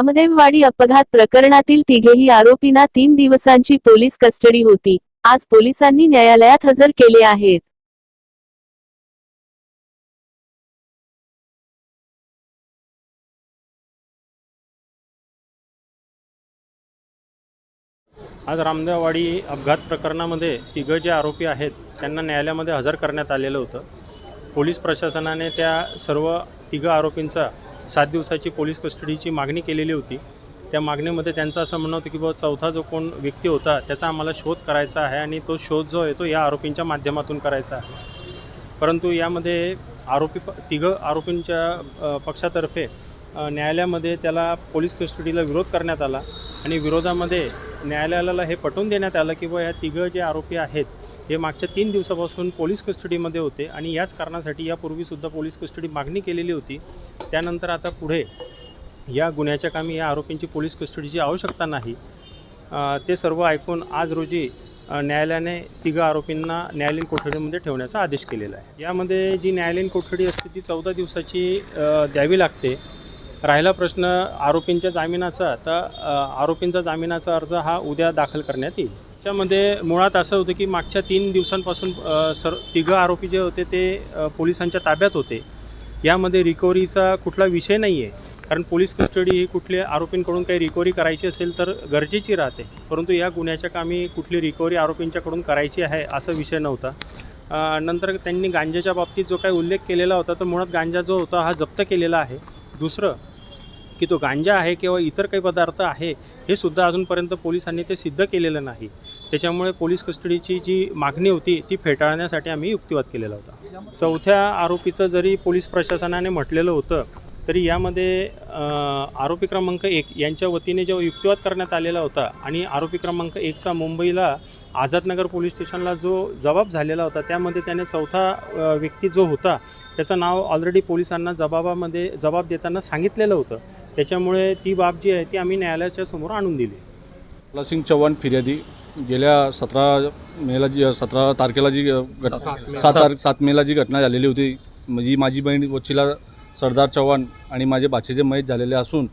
रामदेववाडी अपघात प्रकरणातील तिघेही आरोपींना तीन दिवसांची पोलीस कस्टडी होती. आज पोलिसांनी न्यायालयात हजर केले आहेत. आज रामदेववाडी अपघात प्रकरणामध्ये तिघं जे आरोपी आहेत त्यांना न्यायालयामध्ये हजर करण्यात आलेलं होतं. पोलीस प्रशासनाने त्या सर्व तिघं आरोपींचा सात दिवसाची पोलीस कस्टडीची मागणी केलेली होती. त्या मागणीमध्ये त्यांचं असं म्हणणं होतं की बाबा चौथा जो कोण व्यक्ती होता त्याचा आम्हाला शोध करायचा आहे आणि तो शोध जो आहे तो या आरोपींच्या माध्यमातून करायचा आहे. परंतु यामध्ये आरोपी प तिघं आरोपींच्या पक्षातर्फे न्यायालयामध्ये त्याला पोलीस कस्टडीला विरोध करण्यात आला आणि विरोधामध्ये न्यायालयाला हे पटवून देण्यात आलं की बुवा ह्या तिघं जे आरोपी आहेत हे मागच्या तीन दिवसापासून पोलीस कस्टडीमध्ये होते आणि याच कारणासाठी यापूर्वीसुद्धा पोलीस कस्टडी मागणी केलेली होती. त्यानंतर आता पुढे या गुन्ह्याच्या कामी या आरोपींची पोलीस कस्टडीची आवश्यकता नाही. ते सर्व ऐकून आज रोजी न्यायालयाने तिघं आरोपींना न्यायालयीन कोठडीमध्ये ठेवण्याचा आदेश केलेला आहे. यामध्ये जी न्यायालयीन कोठडी असते ती चौदा दिवसाची द्यावी लागते. राहिला प्रश्न आरोपींच्या जामिनाचा तर आरोपींचा जामिनाचा अर्ज हा उद्या दाखल करण्यात येईल. याच्यामध्ये मुळात असं होतं की मागच्या तीन दिवसांपासून सर तिघं आरोपी जे होते ते पोलिसांच्या ताब्यात होते. यामध्ये रिकव्हरीचा कुठला विषय नाही आहे कारण पोलीस कस्टडी ही कुठल्या आरोपींकडून काही रिकव्हरी करायची असेल तर गरजेची राहते. परंतु या गुन्ह्याच्या कामी कुठली रिकव्हरी आरोपींच्याकडून करायची आहे असा विषय नव्हता. नंतर त्यांनी गांजाच्या बाबतीत जो काही उल्लेख केलेला होता तर मुळात गांजा जो होता हा जप्त केलेला आहे. दुसरं की तो गांजा आहे किंवा इतर काही पदार्थ आहे हे सुद्धा अजूनपर्यंत पोलिसांनी ते सिद्ध केलेलं नाही. त्याच्यामुळे पोलीस कस्टडीची जी मागणी होती ती फेटाळण्यासाठी आम्ही युक्तिवाद केलेला होता. चौथ्या आरोपीचं जरी पोलीस प्रशासनाने म्हटलेलं होतं तरी यामध्ये आरोपी क्रमांक एक यांच्या वतीने जेव्हा युक्तिवाद करण्यात आलेला होता आणि आरोपी क्रमांक एकचा मुंबईला आझादनगर पोलीस स्टेशनला जो जबाब झालेला होता त्यामध्ये त्याने चौथा व्यक्ती जो होता त्याचं नाव ऑलरेडी पोलिसांना जबाबामध्ये जबाब देताना सांगितलेलं होतं. त्याच्यामुळे ती बाब जी आहे ती आम्ही न्यायालयाच्या समोर आणून दिली. लसिंग चव्हाण फिर्यादी. गेल्या सतरा मेला जी सतरा तारखेला जी घट सात तारीख सात मेला जी घटना झालेली होती म्हणजे माझी बहीण वचिला सरदार चव्हाण आणि माझे बाचेचे मयत झालेले असून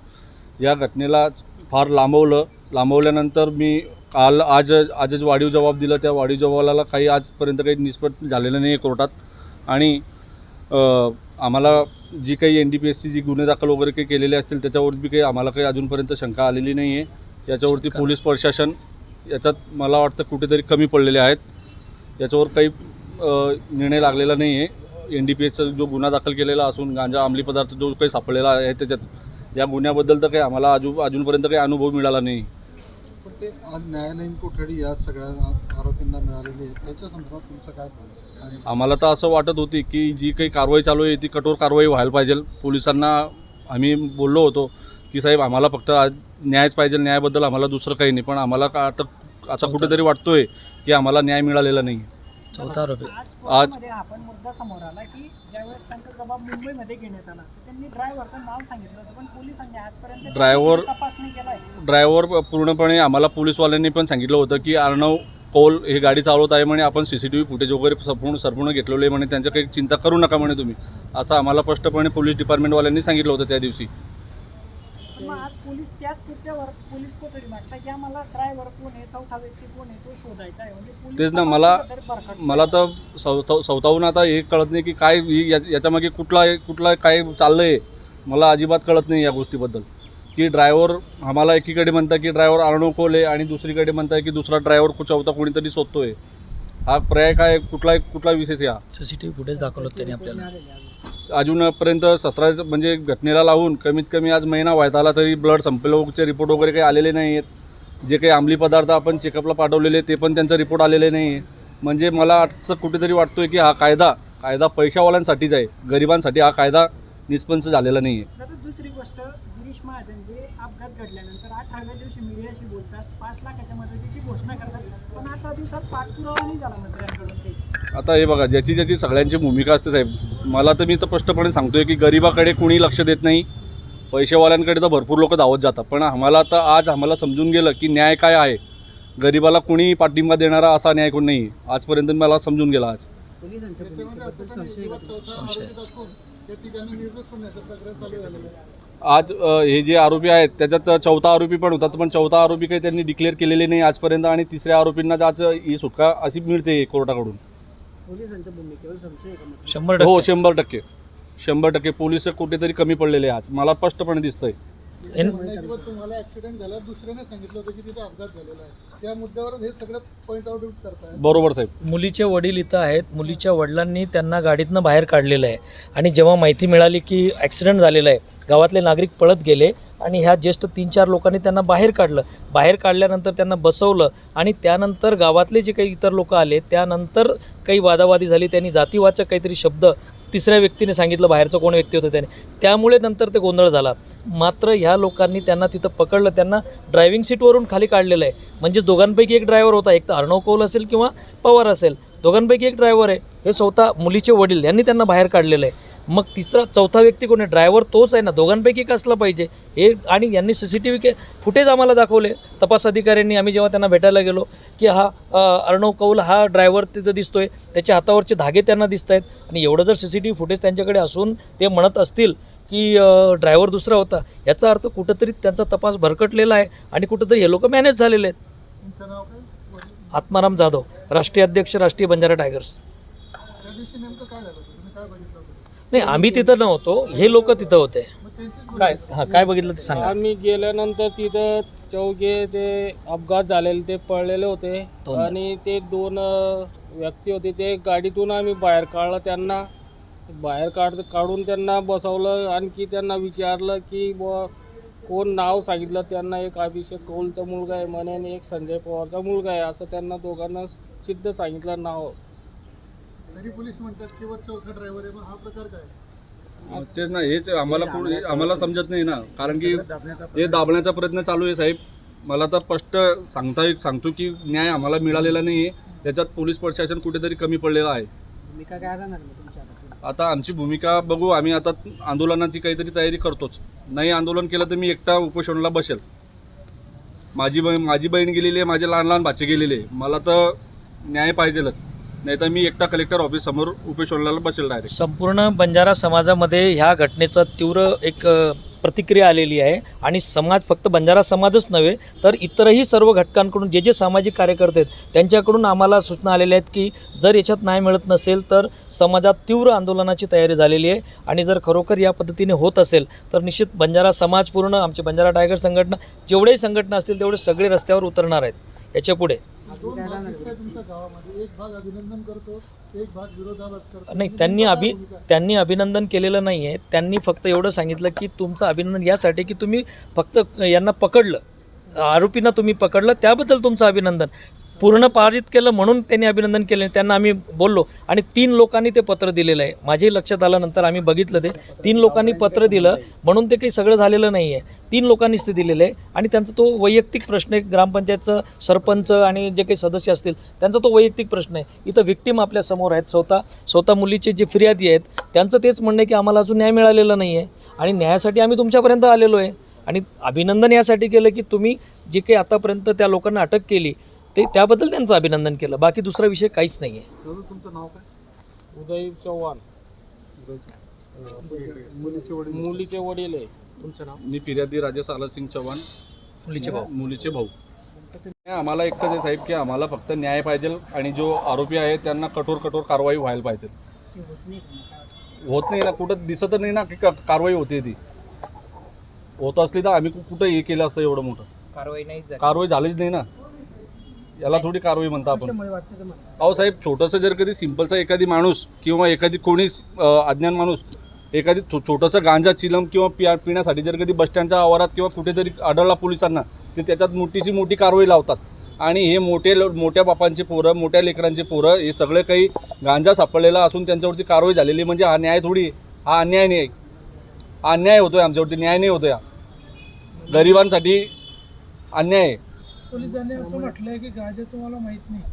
या घटनेला फार लांबवलं. लांबवल्यानंतर मी काल आज आजच वाढीव जबाब दिला. त्या वाढीव जबाबाला काही आजपर्यंत काही निष्पत झालेलं नाही आहे कोर्टात. आणि आम्हाला जी काही एन डी पी एसची जी गुन्हे दाखल वगैरे काही केलेले असतील त्याच्यावर बी काही आम्हाला काही अजूनपर्यंत शंका आलेली नाही आहे याच्यावरती पोलीस प्रशासन याच्यात मला वाटतं कुठेतरी कमी पडलेले आहेत. याच्यावर काही निर्णय लागलेला नाही आहे एन डी पी एसचा जो गुन्हा दाखल केलेला असून गांजा अंमली पदार्थ जो काही सापडलेला आहे त्याच्यात या गुन्ह्याबद्दल तर काही आम्हाला अजून अजूनपर्यंत काही अनुभव मिळाला नाही. पण ते आज न्यायालयीन कोठडी या सगळ्या आरोपींना मिळालेली आहे. त्याच्या संदर्भात तुमचं काय आम्हाला तर असं वाटत होती की जी काही कारवाई चालू आहे ती कठोर कारवाई व्हायला पाहिजे. पोलिसांना आम्ही बोललो होतो की साहेब आम्हाला फक्त आज न्यायच पाहिजे न्यायाबद्दल आम्हाला दुसरं काही नाही. पण आम्हाला का आता आता कुठेतरी वाटतोय की आम्हाला न्याय मिळालेला नाही चौथा आरोपी. आज- आपण मुद्दा समोर आला की ज्यावेळेस त्यांचा जबाब मुंबईमध्ये घेण्यात आला त्यांनी ड्रायव्हरचं नाव सांगितलं होतं पण पोलिसांनी आजपर्यंत ड्रायव्हर- तपासणी केलाय ड्रायव्हर पूर्णपणे आम्हाला पोलीसवाल्यांनी पण सांगितलं होतं की अर्णव कौल हे गाडी चालवत आहे म्हणे आपण C C T V footage वगैरे संपूर्ण संपूर्ण घेतलेलं आहे म्हणे त्यांचं काही चिंता करू नका म्हणे तुम्ही. असं आम्हाला स्पष्टपणे पोलीस डिपार्टमेंटवाल्यांनी सांगितलं होतं त्या दिवशी. आज पोलीस त्याच कृत्यावर पोलीस कोठडी मागतात की आम्हाला ड्रायव्हर कोण आहे? चौथा व्यक्ती कोण आहे? तो शोधायचा आहे. म्हणजे पोलीस तेच ना, मला-. मला तर स्वतःहून आता हे कळत नाही की काय ही- या- याच्यामागे कुठला कुठला काय चाललं आहे मला अजिबात कळत नाही या गोष्टीबद्दल. की ड्रायव्हर आम्हाला एकीकडे म्हणता की ड्रायव्हर अर्णव कोल आहे आणि दुसरीकडे म्हणताय की दुसरा ड्रायव्हर चौथा कोणीतरी शोधतोय. हा पर्याय काय? कुठला कुठला विशेष आहे हा सीसीटीव्ही फुटेज दाखवलं त्यांनी आपल्याला. अजूनपर्यंत सतरा म्हणजे घटनेला लावून कमीत कमी आज महिना व्हायत आला तरी ब्लड संपलेचे रिपोर्ट वगैरे काही आलेले नाही आहेत जे काही अंमली पदार्थ आपण चेकअपला पाठवलेले ते पण त्यांचा रिपोर्ट आलेले नाही आहे म्हणजे मला असं कुठेतरी वाटतो आहे की हा कायदा कायदा पैशावाल्यांसाठीच आहे. गरिबांसाठी हा कायदा निष्पंच झालेला नाही आहे दुसरी गोष्ट गिरीश महाजन जे अपघात घडल्यानंतर अठराव्या दिवशी मीडियाशी बोलतात पाच लाखाच्या मदतीची घोषणा करतात. पण आता दिवसात पाठपुरावा नाही झाला मंत्र्यांकडून आता हे बघा ज्याची ज्याची सगळ्यांची भूमिका असते साहेब मला तर मी तर स्पष्टपणे सांगतोय की गरिबाकडे कुणी लक्ष देत नाही. पैसेवाल्यांकडे तर भरपूर लोक धावत जातात पण आम्हाला आता आज आम्हाला समजून गेलं की न्याय काय आहे? गरिबाला कुणी पाठिंबा देणारा असा न्याय कोण नाही? आजपर्यंत मला समजून गेला आज. आज हे जे आरोपी आहेत त्याच्यात चौथा आरोपी पण होतात पण चौथा आरोपी काही त्यांनी डिक्लेअर केलेले नाही आजपर्यंत आणि तिसऱ्या आरोपींना आज ही सुटका अशी मिळते कोर्टाकडून. शंभर हो टक्के शंभर टक्के. शंभर टक्के पोलीस कुठेतरी कमी पडलेले आहे आज मला स्पष्टपणे दिसतंय. इन- किंवा तुम्हाला ऍक्सिडेंट झाला दुसऱ्याने सांगितलं होतं की तिथे अपघात झालेला आहे. त्या मुद्द्यावर हे सगळं पॉईंट आउट करताय. बरोबर साहेब. मुलीचे वडील इथं आहेत. मुलीच्या वडिलांनी त्यांना गाडीतनं बाहेर काढलेलं आहे. आणि जेव्हा माहिती मिळाली की ॲक्सिडेंट झालेला आहे गावातले नागरिक पळत गेले आणि ह्या ज्येष्ठ तीन चार लोकांनी त्यांना बाहेर काढलं. बाहेर काढल्यानंतर त्यांना बसवलं आणि त्यानंतर गावातले जे काही इतर लोक आले त्यानंतर काही वादावादी झाली त्यांनी जातीवाचक काहीतरी शब्द तिसऱ्या व्यक्तीने सांगितलं बाहेरचं कोण व्यक्ती होतं त्याने. त्यामुळे नंतर ते गोंधळ झाला. मात्र ह्या लोकांनी त्यांना तिथं पकडलं त्यांना ड्रायव्हिंग सीटवरून खाली काढलेलं आहे. म्हणजे दोघांपैकी एक ड्रायव्हर होता एक तर अर्णव कौल असेल किंवा पवार असेल. दोघांपैकी एक ड्रायव्हर आहे. हे स्वतः मुलीचे वडील यांनी त्यांना बाहेर काढलेलं आहे. मग तिसरा चौथा व्यक्ती कोण आहे? ड्रायव्हर तोच आहे ना. दोघांपैकी एक असला पाहिजे. हे आणि यांनी C C T V footage आम्हाला दाखवले. तपास अधिकाऱ्यांनी आम्ही जेव्हा त्यांना भेटायला गेलो की हा अर्णव कौल हा ड्रायव्हर तिथं दिसतोय. त्याच्या हातावरचे धागे त्यांना दिसत आहेत आणि एवढं जर C C T V footage त्यांच्याकडे असून ते म्हणत असतील की ड्रायव्हर दुसरा होता याचा अर्थ कुठंतरी त्यांचा तपास भरकटलेला आहे आणि कुठंतरी हे लोक मॅनेज झालेले आहेत. आत्माराम जाधव राष्ट्रीय अध्यक्ष राष्ट्रीय बंजारा टायगर्स. नाही आम्ही तिथं नव्हतो. हे लोक तिथं होते. काय हां काय बघितलं ते सांगा. आम्ही गेल्यानंतर तिथं चौघे ते अपघात झालेले ते पडलेले होते. दोन. आणि ते दोन अ, व्यक्ती होते ते गाडीतून आम्ही बाहेर काढलं त्यांना. बाहेर काढ काढून त्यांना बसवलं. आणखी त्यांना विचारलं की बुवा कोण नाव सांगितलं त्यांना? एक अभिषेक कौलचा मुलगा आहे म्हणे आणि एक संजय पवारचा मुलगा आहे. असं त्यांना दोघांना सिद्ध सांगितलं नाव. तरी पोलीस म्हणतात की वर चौथा ड्रायव्हर आहे मग हा प्रकार काय? तेच ना हेच आम्हाला आम्हाला समजत नाही ना कारण की हे दाबण्याचा प्रयत्न चालू आहे साहेब. मला तर स्पष्ट सांगता सांगतो की न्याय आम्हाला मिळालेला नाही आहे त्याच्यात पोलीस प्रशासन कुठेतरी कमी पडलेलं आहे. आता आमची भूमिका बघू आम्ही आता आंदोलनाची काहीतरी तयारी करतोच. नाही आंदोलन केलं तर मी एकटा उपोषणाला बसेल. माझी बहीण माझी बहीण गेलेली आहे माझे लहान लहान भाचे गेलेले आहे. मला तर न्याय पाहिजेलच. नाही तर मी एकटा कलेक्टर ऑफिस समोर उपोषणाला बसेल डायरेक्ट संपूर्ण बंजारा समाजामध्ये ह्या घटनेचं तीव्र एक प्रतिक्रिया आलेली आहे. आणि समाज फक्त बंजारा समाजच नव्हे तर इतरही सर्व घटकांकडून जे जे सामाजिक कार्यकर्ते आहेत त्यांच्याकडून आम्हाला सूचना आलेल्या आहेत की जर याच्यात न्याय मिळत नसेल तर समाजात तीव्र आंदोलनाची तयारी झालेली आहे. आणि जर खरोखर या पद्धतीने होत असेल तर निश्चित बंजारा समाज पूर्ण आमची बंजारा टायगर संघटना जेवढेही संघटना असतील तेवढे सगळे रस्त्यावर उतरणार आहेत. याच्यापुढे दोन भाग दिसताय तुमच्या गावामध्ये. एक भाग अभिनंदन करतो एक भाग विरोधाभास करतो. नाही त्यांनी अभि त्यांनी अभिनंदन केलेलं नाही आहे त्यांनी फक्त एवढं सांगितलं की तुमचं अभिनंदन यासाठी की तुम्ही फक्त यांना पकडलं. आरोपींना तुम्ही पकडलं त्याबद्दल तुमचं अभिनंदन. पूर्ण पारित केलं म्हणून त्यांनी अभिनंदन केले. त्यांना आम्ही बोललो. आणि तीन लोकांनी ते पत्र दिलेलं आहे. माझ्याही लक्षात आल्यानंतर आम्ही बघितलं ते. तीन लोकांनी पत्र दिलं. म्हणून ते काही सगळं झालेलं नाही आहे. तीन लोकांनीच ते दिलेलं आहे. आणि त्यांचा तो वैयक्तिक प्रश्न आहे. ग्रामपंचायतचं सरपंच आणि जे काही सदस्य असतील त्यांचा तो वैयक्तिक प्रश्न आहे. इथं विक्टीम आपल्यासमोर आहेत. स्वतः स्वतः मुलीचे जे फिर्यादी आहेत त्यांचं तेच म्हणणं आहे की आम्हाला अजून न्याय मिळालेला नाही आहे. आणि न्यायासाठी आम्ही तुमच्यापर्यंत आलेलो आहे. आणि अभिनंदन यासाठी केलं की तुम्ही जे काही आतापर्यंत त्या लोकांना अटक केली ते त्याबद्दल त्यांचं अभिनंदन केलं. बाकी दुसरा विषय काहीच नाही आहे दादा तुमचं नाव काय? उदय चव्हाण. मुलीचे वडील मुलीचे वडील आहे. तुमचं नाव? मी फिर्यादी राजेश आलासिंग चव्हाण. मुलीचे भाऊ. मुलीचे भाऊ. आम्हाला एकच आहे साहेब की आम्हाला फक्त न्याय पाहिजे आणि जो आरोपी आहे त्यांना कठोर कठोर कारवाई व्हायला पाहिजे. होत नाही ना कुठं दिसत नाही ना की का- कारवाई होते ती. होत असली तर आम्ही कुठं हे केलं असतं एवढं मोठं? कारवाई नाही कारवाई झालीच नाही ना. याला थोडी कारवाई म्हणता आपण. अहो साहेब छोटंसं जर कधी सिम्पलचा एखादी माणूस किंवा एखादी कोणीच अज्ञान माणूस एखादी छोटंसं गांजा चिलम किंवा पिया पिण्यासाठी जर कधी बसस्टँडच्या आवारात किंवा कुठेतरी आढळला पोलिसांना ते त्याच्यात मोठीशी मोठी कारवाई लावतात. आणि हे मोठे लो- मोठ्या बापांचे पोरं मोठ्या लेकरांचे पोरं हे सगळे काही गांजा सापडलेला असून त्यांच्यावरती कारवाई झालेली म्हणजे हा न्याय थोडी हा अन्याय नाही. हा अन्याय होतोय आमच्यावरती न्याय नाही होतोय हा. गरिबांसाठी अन्याय आहे. पोलिसांनी असं म्हटलंय की गांजा तुम्हाला माहीत नाही.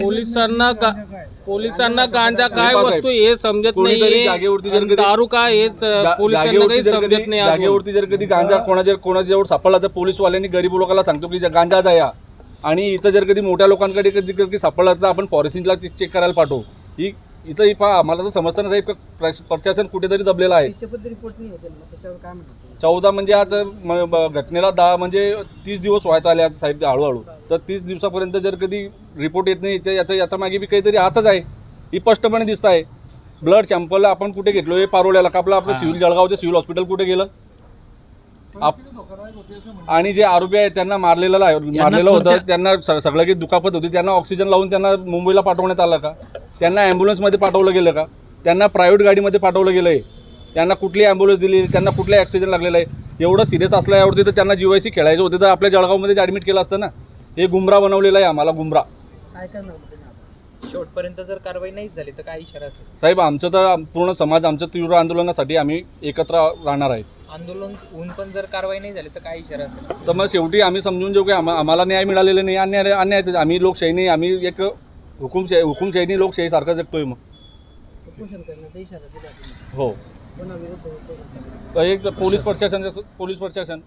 पोलिसांना का गांजा काय? पोलिसांना गांजा काय? वस्तू हे समजत नाही जागेवरती जर कधी- दारू काय हेच पोलिसांना जागेवरती काही जर कधी समजत नाही अजून. जागेवरती जर कधी गांजा कोणा जर कोणा जवळ सापडला तर पोलीसवाल्यांनी गरीब लोकांना सांगतो की गांजा जाया. आणि इथं जर कधी मोठ्या लोकांकडे कधी कधी सापडला तर आपण फॉरेन्सिकला चेक करायला पाठवू. ही इथं ही पहा आम्हाला तर समजताना साहेब का प्रश- प्रशासन कुठेतरी दबलेलं आहे. त्याच्याबद्दल रिपोर्ट नाही होते त्याच्यावर काय म्हणतात चौदा म्हणजे आज म- ब- घटनेला दहा म्हणजे तीस दिवस व्हायचा आले आज साहेब हळूहळू. तर तीस दिवसापर्यंत जर कधी रिपोर्ट येत नाही तर याचा याचा मागे बी काहीतरी हातच आहे. ही स्पष्टपणे दिसत आहे. ब्लड सॅम्पल आपण कुठे घेतलो हे पारोल्याला का आपलं आपलं सिव्हिल जळगावचं सिव्हिल हॉस्पिटल कुठे गेलं? आप- आणि जे आरोपी आहेत त्यांना मारलेलं आहे मारलेलं होतं कोणत्या- त्यांना स- सगळं काही दुखापत होती त्यांना ऑक्सिजन लावून त्यांना मुंबईला पाठवण्यात आलं का? त्यांना ॲम्ब्युलन्समध्ये पाठवलं गेलं का? त्यांना प्रायव्हेट गाडीमध्ये पाठवलं गेलं आहे त्यांना कुठली ॲम्ब्युलन्स दिली त्यांना कुठल्या ॲक्सिजन लागलेलं आहे? एवढं सिरियस असल्यावरती तर त्यांना जीवायसी खेळायचं होते. तर आपल्या जळगावमध्ये ॲडमिट केलं असतं ना हे गुमरा बनवलेलं आहे आम्हाला गुमरा. काय करणार? शेवटपर्यंत जर कारवाई नाहीच झाली तर काय इशारा असेल? साहेब आमचं तर पूर्ण समाज आमच्या तीव्र आंदोलनासाठी आम्ही एकत्र राहणार आहे. आंदोलन होऊन पण जर कारवाई नाही झाली तर काय इशारा असेल? तर मग शेवटी आम्ही समजून घेऊ की आम्हा आम्हाला न्याय मिळालेला नाही अन्याय अन्याय आम्ही लोकशाही नाही आम्ही एक हुकुमशाही हुकुमशाहीनी लोकशाहीसारखं जगतोय मग. उपोषण करण्याचा इशारा दिला तुम्ही. हो. कोणाविरुद्ध उपोषण एक पोलीस प्रशासन पोलीस प्रशासन.